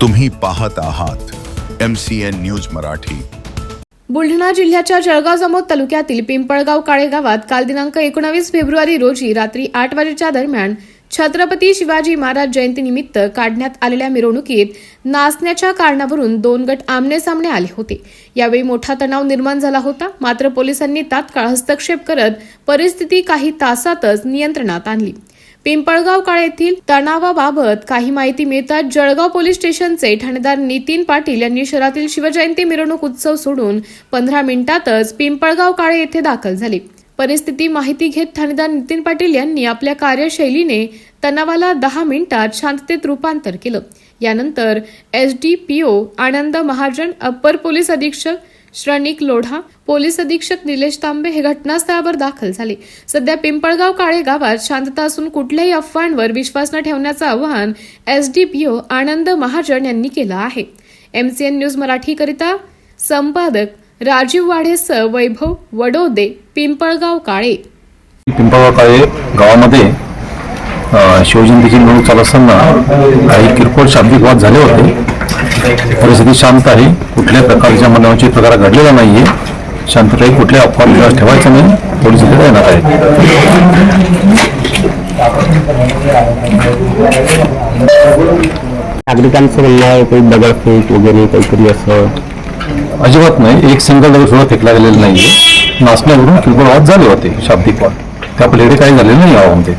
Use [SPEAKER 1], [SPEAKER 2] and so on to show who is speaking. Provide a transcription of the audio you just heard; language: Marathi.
[SPEAKER 1] तुम्ही पाहत आहात M C N news Marathi.
[SPEAKER 2] Buldhana जिल्ह्याच्या जळगाव जामोद तालुक्यातील पिंपळगाव काळे गावात काल दिनांक एकोणावीस फेब्रुवारी रोजी रात्री आठ वाजेच्या दरम्यान छत्रपती शिवाजी महाराज जयंतीनिमित्त काढण्यात आलेल्या मिरवणुकीत नाचण्याच्या कारणावरून दोन गट आमने सामने आले होते. यावेळी मोठा तणाव निर्माण झाला होता मात्र पोलिसांनी तात्काळ हस्तक्षेप करत परिस्थिती काही तासातच नियंत्रणात आणली. पिंपळगाव काळ येथील तणावाबाबत काही माहिती मिळताच जळगाव पोलीस स्टेशनचे ठाणेदार नितीन पाटील यांनी शहरातील शिवजयंती मिरवणूक उत्सव सोडून पंधरा मिनिटातच पिंपळगाव काळे येथे दाखल झाले. परिस्थिती माहिती घेत ठाणेदार नितीन पाटील यांनी आपल्या कार्यशैलीने तणावाला दहा मिनिटात शांततेत रूपांतर केलं. यानंतर S D P O Anand Mahajan upper police अधीक्षक श्रनिक लोढा पोलीस अधीक्षक निलेश तांबे हे घटनास्थळावर दाखल झाले. सध्या पिंपळगाव काळे गावात शांतता असून कुठल्याही अफवांवर विश्वास न ठेवण्याचं आवाहन एसडीपीओ आनंद महाजन यांनी केलं आहे. एमसीएन न्यूज मराठीकरिता संपादक राजीव वाढेस वैभव वडोदे पिंपळगाव काळे.
[SPEAKER 3] पिंपळगाव काळे गावामध्ये शिवजयंतीची निवडणूक चालू असताना काही किरकोळ शाब्दिक वाद झाले होते. परिस्थिती शांत आहे. कुठल्याही प्रकारच्या मनावची प्रकार घडलेला नाहीये. शांतता कुठल्या अफवा विश्वास ठेवायचा नाही. पोलीस इथे येणार आहे
[SPEAKER 4] नागरिकांचं म्हणणं आहे काही दगडफेक वगैरे काहीतरी असं.
[SPEAKER 3] अजिबात नाही. एक सिंगल दगड सुद्धा फेकला गेलेला नाहीये. नाचण्यावरून किरकोळ वाद झाले होते शाब्दिक वाद. त्या पलीकडे काही झालेलं नाही या गावामध्ये